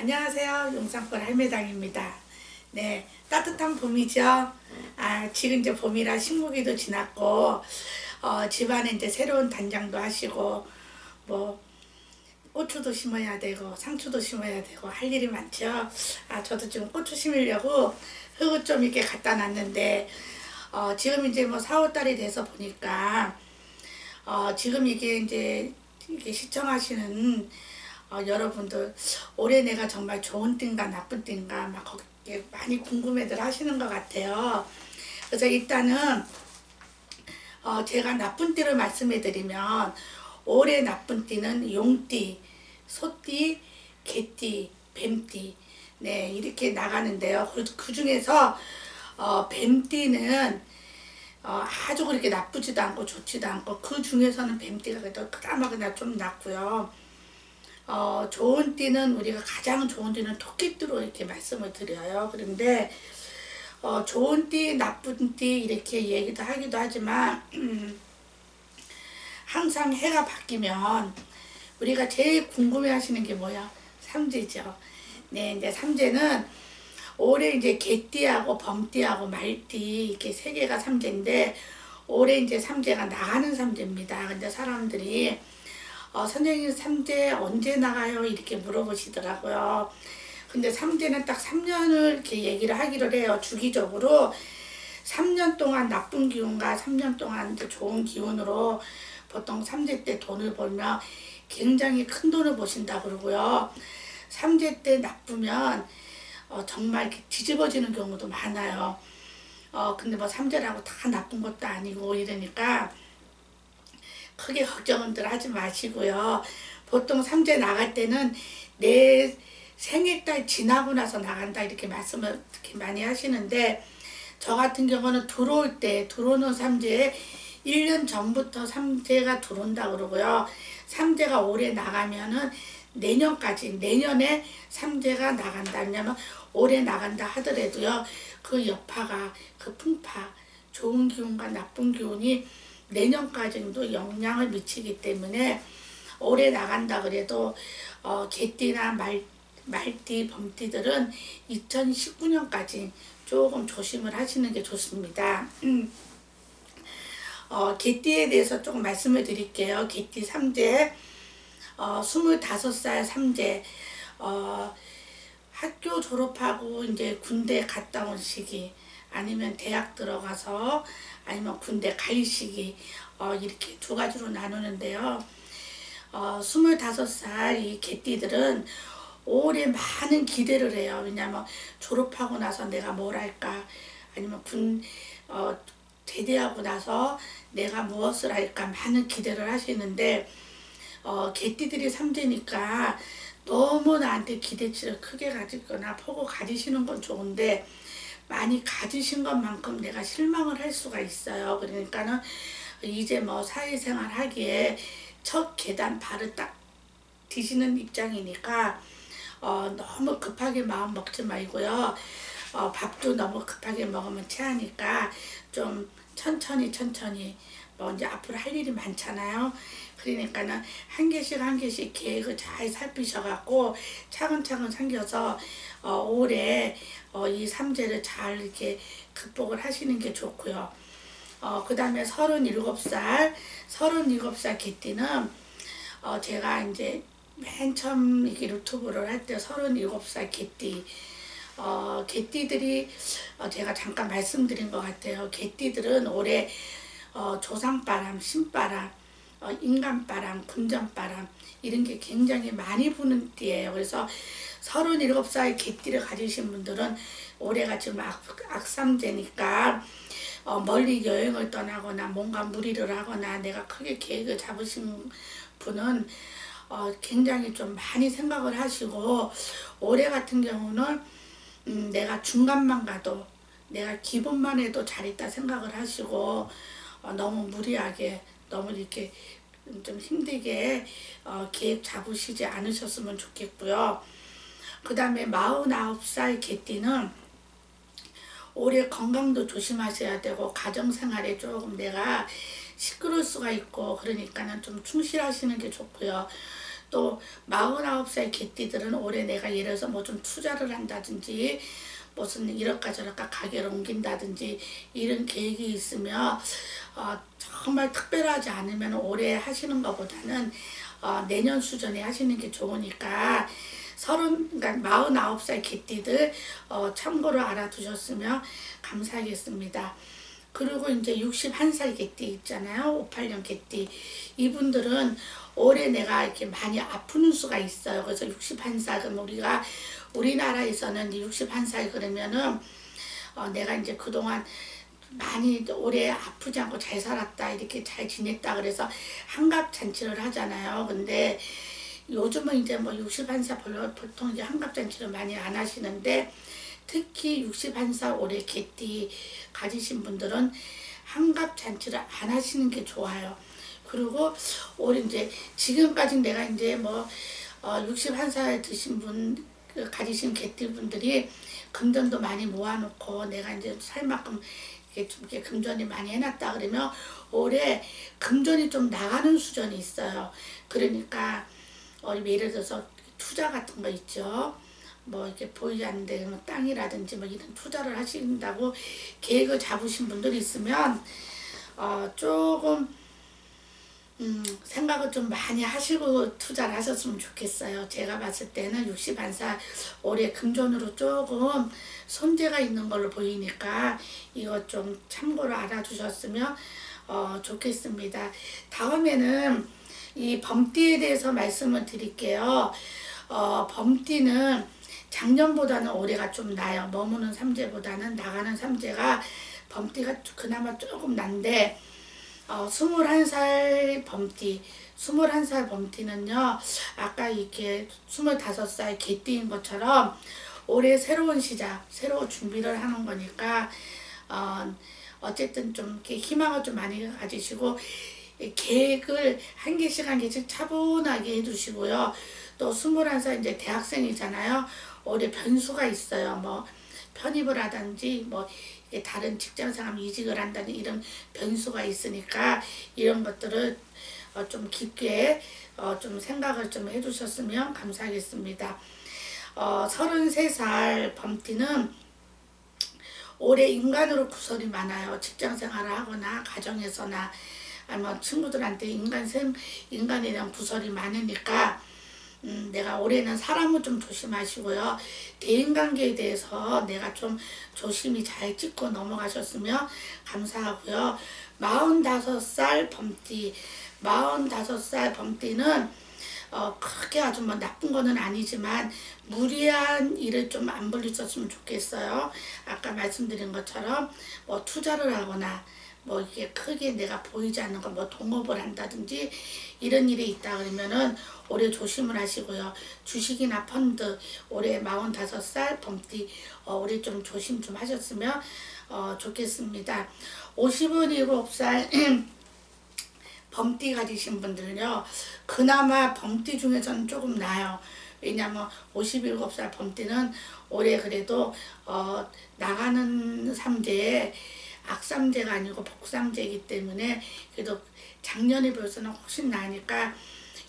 안녕하세요. 용산골 할매당입니다. 네, 따뜻한 봄이죠. 아, 지금 이제 봄이라 식목이도 지났고, 어, 집안에 이제 새로운 단장도 하시고, 뭐, 고추도 심어야 되고, 상추도 심어야 되고, 할 일이 많죠. 아, 저도 지금 고추 심으려고 흙을 좀 이렇게 갖다 놨는데, 어, 지금 이제 뭐 4월달이 돼서 보니까, 어, 지금 이게 이제, 이게 시청하시는 어, 여러분들 올해 내가 정말 좋은 띠인가 나쁜 띠인가 막 거기에 많이 궁금해들 하시는 것 같아요. 그래서 일단은 어, 제가 나쁜 띠를 말씀해 드리면 올해 나쁜 띠는 용띠, 소띠, 개띠, 뱀띠 네 이렇게 나가는데요. 그, 그 중에서 어, 뱀띠는 어, 아주 그렇게 나쁘지도 않고 좋지도 않고 그 중에서는 뱀띠가 그래도 그나마 그냥 좀 낫고요. 어, 좋은 띠는 우리가 가장 좋은 띠는 토끼띠로 이렇게 말씀을 드려요. 그런데 어, 좋은 띠, 나쁜 띠 이렇게 얘기도 하기도 하지만 음, 항상 해가 바뀌면 우리가 제일 궁금해 하시는 게 뭐야? 삼재죠. 네, 이제 삼재는 올해 이제 개띠하고 범띠하고 말띠 이렇게 세 개가 삼재인데 올해 이제 삼재가 나가는 삼재입니다. 근데 사람들이 어, 선생님 삼재 언제 나가요? 이렇게 물어보시더라고요. 근데 삼재는 딱 3년을 이렇게 얘기를 하기를 해요. 주기적으로 3년 동안 나쁜 기운과 3년 동안 좋은 기운으로 보통 삼재 때 돈을 벌면 굉장히 큰 돈을 버신다 그러고요. 삼재 때 나쁘면 어, 정말 뒤집어지는 경우도 많아요. 어, 근데 뭐 삼재라고 다 나쁜 것도 아니고 이러니까 크게 걱정들 하지 마시고요. 보통 삼재 나갈 때는 내 생일달 지나고 나서 나간다 이렇게 말씀을 이렇게 많이 하시는데 저 같은 경우는 들어올 때 들어오는 삼재에 1년 전부터 삼재가 들어온다 그러고요. 삼재가 올해 나가면은 내년까지 내년에 삼재가 나간다 왜냐면 올해 나간다 하더라도요. 그 여파가 그 풍파 좋은 기운과 나쁜 기운이 내년까지도 영향을 미치기 때문에 올해 나간다 그래도 어, 개띠나 말, 말띠, 범띠들은 2019년까지 조금 조심을 하시는 게 좋습니다. 음. 어, 개띠에 대해서 조금 말씀을 드릴게요. 개띠 3재 어, 25살 3재 어, 학교 졸업하고 이제 군대 갔다 온 시기 아니면 대학 들어가서 아니면 군대 갈 시기 어, 이렇게 두 가지로 나누는데요. 어, 25살 이 개띠들은 올해 많은 기대를 해요. 왜냐하면 졸업하고 나서 내가 뭘 할까 아니면 군 어, 제대하고 나서 내가 무엇을 할까 많은 기대를 하시는데 어, 개띠들이 삼재니까 너무 나한테 기대치를 크게 가지거나 포고 가지시는 건 좋은데 많이 가지신 것만큼 내가 실망을 할 수가 있어요. 그러니까는 이제 뭐 사회생활 하기에 첫 계단 발을 딱 디시는 입장이니까 어, 너무 급하게 마음 먹지 말고요. 어, 밥도 너무 급하게 먹으면 체하니까 좀 천천히 천천히 뭐 이제 앞으로 할 일이 많잖아요. 그러니까는 한 개씩 한 개씩 계획을 잘 살피셔갖고 차근차근 생겨서 어, 올해 어, 이 삼재를 잘 이렇게 극복을 하시는 게 좋고요. 어, 그 다음에 37살, 37살 개띠는 어, 제가 이제 맨 처음 이렇게 유튜브를 할 때 37살 개띠 어, 개띠들이 어, 제가 잠깐 말씀드린 것 같아요. 개띠들은 올해 어, 조상바람, 신바람, 어, 인간바람, 금전바람 이런 게 굉장히 많이 부는 띠예요. 그래서 37살 개띠를 가지신 분들은 올해가 지금 악, 악삼제니까 어, 멀리 여행을 떠나거나 뭔가 무리를 하거나 내가 크게 계획을 잡으신 분은 어, 굉장히 좀 많이 생각을 하시고 올해 같은 경우는 음, 내가 중간만 가도 내가 기분만 해도 잘했다 생각을 하시고 어, 너무 무리하게 너무 이렇게 좀 힘들게 어, 계획 잡으시지 않으셨으면 좋겠고요. 그 다음에 49살 개띠는 올해 건강도 조심하셔야 되고 가정생활에 조금 내가 시끄러울 수가 있고 그러니까는 좀 충실하시는 게 좋고요. 또 49살 개띠들은 올해 내가 예를 들어서 뭐 좀 투자를 한다든지 무슨 이럴까 저럴까 가게를 옮긴다든지 이런 계획이 있으면 어, 정말 특별하지 않으면 올해 하시는 것보다는 어, 내년 수전에 하시는 게 좋으니까 서른 그러니까 마흔아홉 살 개띠들 어, 참고로 알아두셨으면 감사하겠습니다. 그리고 이제 61살 개띠 있잖아요. 58년 개띠. 이분들은 올해 내가 이렇게 많이 아프는 수가 있어요. 그래서 61살, 그럼 우리가 우리나라에서는 61살 그러면은 어, 내가 이제 그동안 많이 오래 아프지 않고 잘 살았다 이렇게 잘 지냈다 그래서 한갑 잔치를 하잖아요 근데 요즘은 이제 뭐 61살 별로 보통 이제 한갑 잔치를 많이 안 하시는데 특히 61살 올해 개띠 가지신 분들은 한갑 잔치를 안 하시는 게 좋아요 그리고 올해 이제 지금까지 내가 이제 뭐 어, 61살 드신 분그 가지신 개띠 분들이 금전도 많이 모아놓고 내가 이제 살 만큼 이렇게 좀 이렇게 금전이 많이 해놨다 그러면 올해 금전이 좀 나가는 수준이 있어요. 그러니까 어, 예를 들어서 투자 같은 거 있죠. 뭐 이렇게 보이지 않는데 뭐 땅이라든지 뭐 이런 투자를 하신다고 계획을 잡으신 분들이 있으면 어, 조금 음, 생각을 좀 많이 하시고 투자를 하셨으면 좋겠어요. 제가 봤을 때는 61살 올해 금전으로 조금 손재가 있는 걸로 보이니까 이거 좀 참고로 알아주셨으면 어, 좋겠습니다. 다음에는 이 범띠에 대해서 말씀을 드릴게요. 어, 범띠는 작년보다는 올해가 좀 나요. 머무는 삼재보다는 나가는 삼재가 범띠가 그나마 조금 난데 어, 21살 범띠, 21살 범띠는요, 아까 이렇게 25살 개띠인 것처럼 올해 새로운 시작, 새로운 준비를 하는 거니까, 어, 어쨌든 좀 이렇게 희망을 좀 많이 가지시고, 계획을 한 개씩 한 개씩 차분하게 해두시고요. 또 21살 이제 대학생이잖아요. 올해 변수가 있어요. 뭐, 편입을 하든지, 뭐, 다른 직장생활 이직을 한다는 이런 변수가 있으니까 이런 것들을 어, 좀 깊게 어, 좀 생각을 좀 해주셨으면 감사하겠습니다. 어, 33살 범띠는 올해 인간으로 구설이 많아요. 직장생활을 하거나 가정에서나 아니면 친구들한테 인간 생 인간에 대한 구설이 많으니까 음, 내가 올해는 사람을 좀 조심하시고요. 대인관계에 대해서 내가 좀 조심히 잘 짚고 넘어가셨으면 감사하고요. 45살 범띠, 45살 범띠는 어, 크게 아주 뭐 나쁜 거는 아니지만 무리한 일을 좀 안 벌리셨으면 좋겠어요. 아까 말씀드린 것처럼 뭐 투자를 하거나 뭐 이게 크게 내가 보이지 않는 거 뭐 동업을 한다든지 이런 일이 있다 그러면은 올해 조심을 하시고요. 주식이나 펀드 올해 45살 범띠 어, 올해 좀 조심 좀 하셨으면 어, 좋겠습니다. 57살 범띠 가지신 분들은요. 그나마 범띠 중에서는 조금 나아요. 왜냐면 57살 범띠는 올해 그래도 어, 나가는 삼재에 악삼재가 아니고 복삼재이기 때문에 그래도 작년에 비해서는 훨씬 나으니까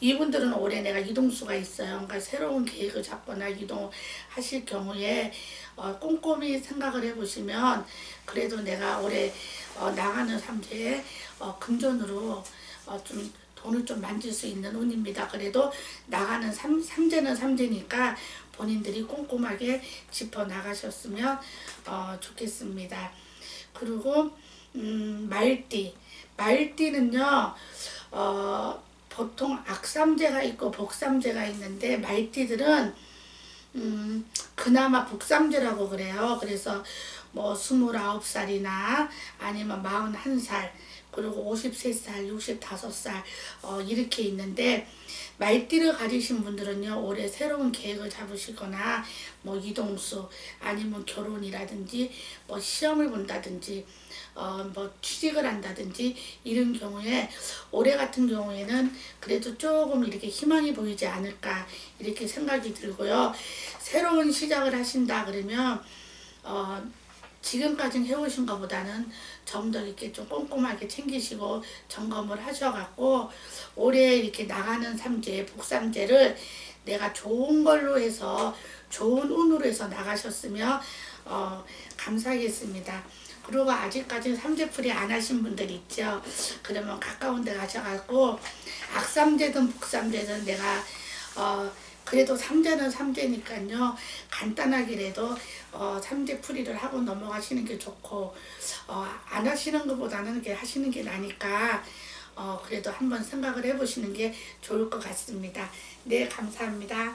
이분들은 올해 내가 이동수가 있어요. 그러니까 새로운 계획을 잡거나 이동하실 경우에 어, 꼼꼼히 생각을 해보시면 그래도 내가 올해 어, 나가는 삼재에 어, 금전으로 어, 좀 돈을 좀 만질 수 있는 운입니다. 그래도 나가는 삼, 삼재는 삼재니까 본인들이 꼼꼼하게 짚어 나가셨으면 어, 좋겠습니다. 그리고 음, 말띠 말띠는요 어, 보통 악삼재가 있고 복삼재가 있는데 말띠들은 음, 그나마 복삼재라고 그래요. 그래서 뭐 29살이나 아니면 41살 그리고 53살, 65살 어, 이렇게 있는데 말띠를 가지신 분들은요 올해 새로운 계획을 잡으시거나 뭐 이동수 아니면 결혼이라든지 뭐 시험을 본다든지 어, 뭐 취직을 한다든지 이런 경우에 올해 같은 경우에는 그래도 조금 이렇게 희망이 보이지 않을까 이렇게 생각이 들고요. 새로운 시작을 하신다 그러면 어, 지금까지 해오신 것보다는 좀 더 이렇게 좀 꼼꼼하게 챙기시고 점검을 하셔갖고 올해 이렇게 나가는 삼재, 복삼재를 내가 좋은 걸로 해서 좋은 운으로 해서 나가셨으면 어, 감사하겠습니다. 그리고 아직까지 삼재풀이 안 하신 분들 있죠. 그러면 가까운 데 가셔갖고 악삼재든 복삼재든 내가 어, 그래도 삼재는 삼재니까요. 간단하게라도 어, 삼재 풀이를 하고 넘어가시는 게 좋고 어, 안 하시는 것보다는 이렇게 하시는 게 나니까 어, 그래도 한번 생각을 해보시는 게 좋을 것 같습니다. 네, 감사합니다.